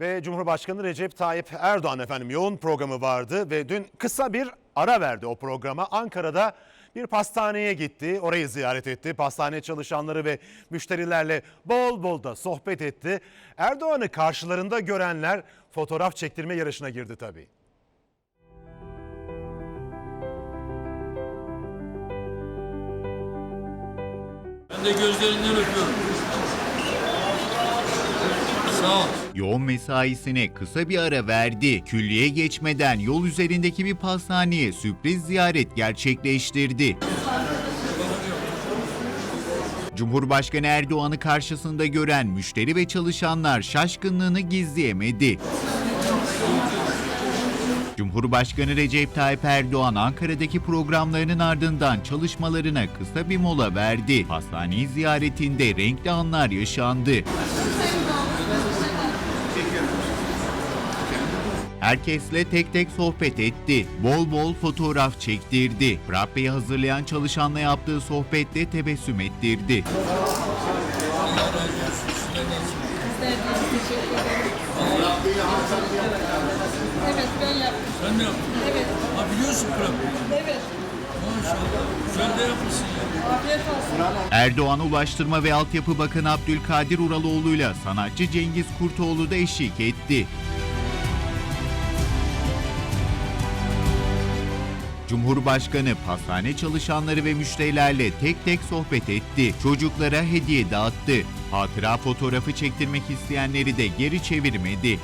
Ve Cumhurbaşkanı Recep Tayyip Erdoğan efendim yoğun programı vardı ve dün kısa bir ara verdi o programa. Ankara'da bir pastaneye gitti, orayı ziyaret etti. Pastane çalışanları ve müşterilerle bol bol da sohbet etti. Erdoğan'ı karşılarında görenler fotoğraf çektirme yarışına girdi tabii. Ben de gözlerinden öpüyorum. Sağ ol. Yoğun mesaisine kısa bir ara verdi. Külliye geçmeden yol üzerindeki bir pastaneye sürpriz ziyaret gerçekleştirdi. Cumhurbaşkanı Erdoğan'ı karşısında gören müşteri ve çalışanlar şaşkınlığını gizleyemedi. Cumhurbaşkanı Recep Tayyip Erdoğan Ankara'daki programlarının ardından çalışmalarına kısa bir mola verdi. Hastaneyi ziyaretinde renkli anlar yaşandı. Herkesle tek tek sohbet etti. Bol bol fotoğraf çektirdi. Fırat Bey'i hazırlayan çalışanla yaptığı sohbette tebessüm ettirdi. Evet ben yaptım. Sen de yaptın. Evet. Ha biliyorsun Fırat. Evet. Erdoğan Ulaştırma ve Altyapı Bakanı Abdülkadir Uraloğlu'yla sanatçı Cengiz Kurtoğlu da eşlik etti. Cumhurbaşkanı pastane çalışanları ve müşterilerle tek tek sohbet etti. Çocuklara hediye dağıttı. Hatıra fotoğrafı çektirmek isteyenleri de geri çevirmedi.